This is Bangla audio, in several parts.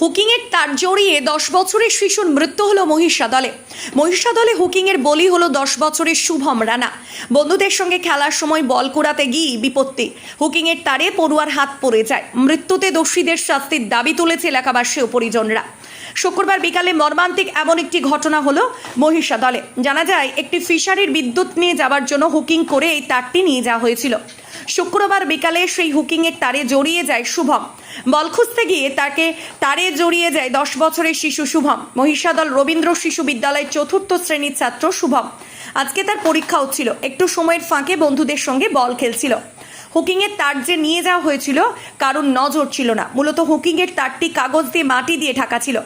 হুকিংয়ের তার জড়িয়ে দশ বছরের শিশুর মৃত্যু হলো মহিষাদলে মহিষাদলে হুকিংয়ের বলি হলো দশ বছরের শুভম রানা। বন্ধুদের সঙ্গে খেলার সময় বল কুড়াতে গিয়ে বিপত্তি। হুকিংয়ের তারে পড়ুয়ার হাত পড়ে যায়। মৃত্যুতে দোষীদের শাস্তির দাবি তুলেছে এলাকাবাসী ও পরিজনরা। শুক্রবার বিকালে মর্মান্তিক এমন একটি ঘটনা হলো মহিষাদলে জানা যায়, একটি ফিশারির বিদ্যুৎ নিয়ে যাওয়ার জন্য হুকিং করে এই তারটি নিয়ে যাওয়া হয়েছিল। শুক্রবার বিকালে সেই হুকিংয়ের তারে জড়িয়ে যায় শুভম। বল খুঁজতে গিয়ে তাকে তারে জড়িয়ে যায় দশ বছরের শিশু শুভম। মহিষাদল রবীন্দ্র শিশু বিদ্যালয়ের চতুর্থ শ্রেণির ছাত্র শুভম। আজকে তার পরীক্ষা হচ্ছিল। একটু সময়ের ফাঁকে বন্ধুদের সঙ্গে বল খেলছিল। হুকিংয়ের তার যে নিয়ে যাওয়া হয়েছিল কারণ নজর ছিল না। মূলত হুকিংয়ের তারটি কাগজ দিয়ে মাটি দিয়ে ঢাকা ছিল।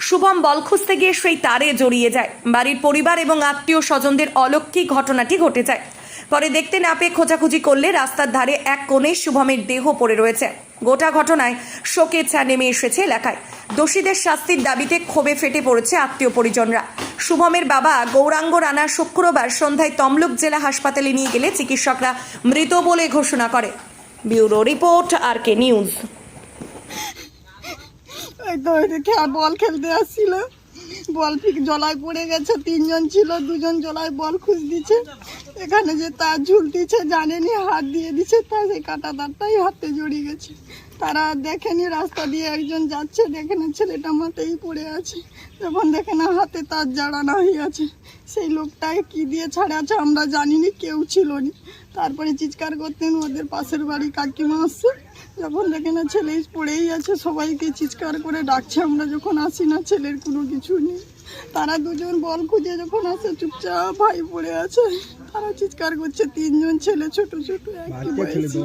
শুভম বল খুঁজতে গিয়ে সেই তারে জড়িয়ে যায়। বাড়ির পরিবার এবং আত্মীয় স্বজনদের অলৌকিক ঘটনাটি ঘটে যায়। পরে দেখতে না পেয়ে খোঁজাখুঁজি করলে রাস্তার ধারে এক কোণে শুভমের দেহ পড়ে রয়েছে। গোটা ঘটনায় শোকের ছা নেমে এসেছে এলাকায়। দোষীদের শাস্তির দাবিতে ক্ষোভে ফেটে পড়েছে আত্মীয় পরিজনরা। শুভমের বাবা গৌরাঙ্গ রানা শুক্রবার সন্ধ্যায় তমলুক জেলা হাসপাতালে নিয়ে গেলে চিকিৎসকরা মৃত বলে ঘোষণা করে। Bureau report R K news ball খেলতে আসছিল। বল জলায় পড়ে গেছে, তিনজন ছিল, দুজন জলায় বল খুঁজ দিচ্ছে। এখানে যে তার ঝুলতিছে জানেনি হাত দিয়ে দিচ্ছে তা সেই কাটা তারটাই হাতে জড়িয়ে গেছে। তারা দেখেনি রাস্তা দিয়ে একজন যাচ্ছে, দেখে না ছেলেটা মাথায় পড়ে আছে। যখন দেখে না, হাতে তার জাড়ানো হয়ে আছে। সেই লোকটাকে কি দিয়ে ছাড়াচ্ছে আমরা জানিনি কেউ ছিল নি। তারপরে চিৎকার করতেন, ওদের পাশের বাড়ি কাকিমা আসছে। যখন দেখে না, ছেলে পড়েই আছে, সবাইকে চিৎকার করে ডাকছে, আমরা যখন আসি না, ছেলের কোনো কিছু নেই। তারা দুজন বল খুঁজে যখন আসে, চুপচাপ ভাই পড়ে আছে। তারা চিৎকার করছে তিনজন ছেলে ছোট ছোট একই বয়সী।